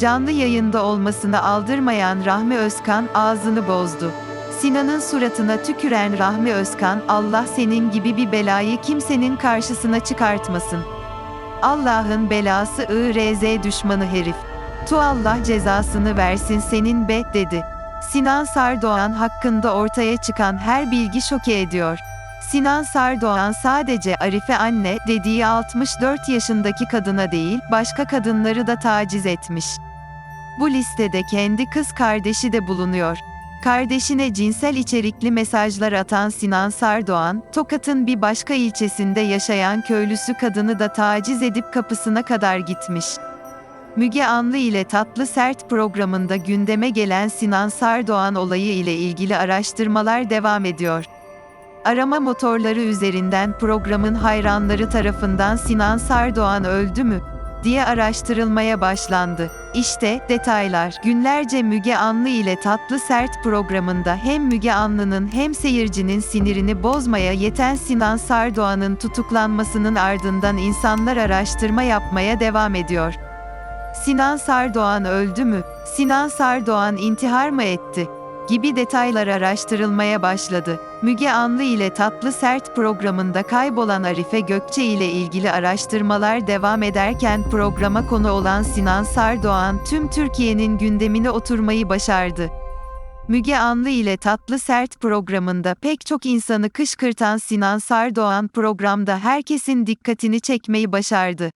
Canlı yayında olmasına aldırmayan Rahmi Özkan ağzını bozdu. Sinan'ın suratına tüküren Rahmi Özkan, Allah senin gibi bir belayı kimsenin karşısına çıkartmasın. Allah'ın belası IRZ düşmanı herif. Tu Allah cezasını versin senin be, dedi. Sinan Sardoğan hakkında ortaya çıkan her bilgi şoke ediyor. Sinan Sardoğan sadece Arife anne dediği 64 yaşındaki kadına değil, başka kadınları da taciz etmiş. Bu listede kendi kız kardeşi de bulunuyor. Kardeşine cinsel içerikli mesajlar atan Sinan Sardoğan, Tokat'ın bir başka ilçesinde yaşayan köylüsü kadını da taciz edip kapısına kadar gitmiş. Müge Anlı ile Tatlı Sert programında gündeme gelen Sinan Sardoğan olayı ile ilgili araştırmalar devam ediyor. Arama motorları üzerinden programın hayranları tarafından Sinan Sardoğan öldü mü diye araştırılmaya başlandı. İşte detaylar. Günlerce Müge Anlı ile Tatlı Sert programında hem Müge Anlı'nın hem seyircinin sinirini bozmaya yeten Sinan Sardoğan'ın tutuklanmasının ardından insanlar araştırma yapmaya devam ediyor. Sinan Sardoğan öldü mü? Sinan Sardoğan intihar mı etti? Gibi detaylar araştırılmaya başladı. Müge Anlı ile Tatlı Sert programında kaybolan Arife Gökçe ile ilgili araştırmalar devam ederken programa konu olan Sinan Sardoğan tüm Türkiye'nin gündemine oturmayı başardı. Müge Anlı ile Tatlı Sert programında pek çok insanı kışkırtan Sinan Sardoğan programda herkesin dikkatini çekmeyi başardı.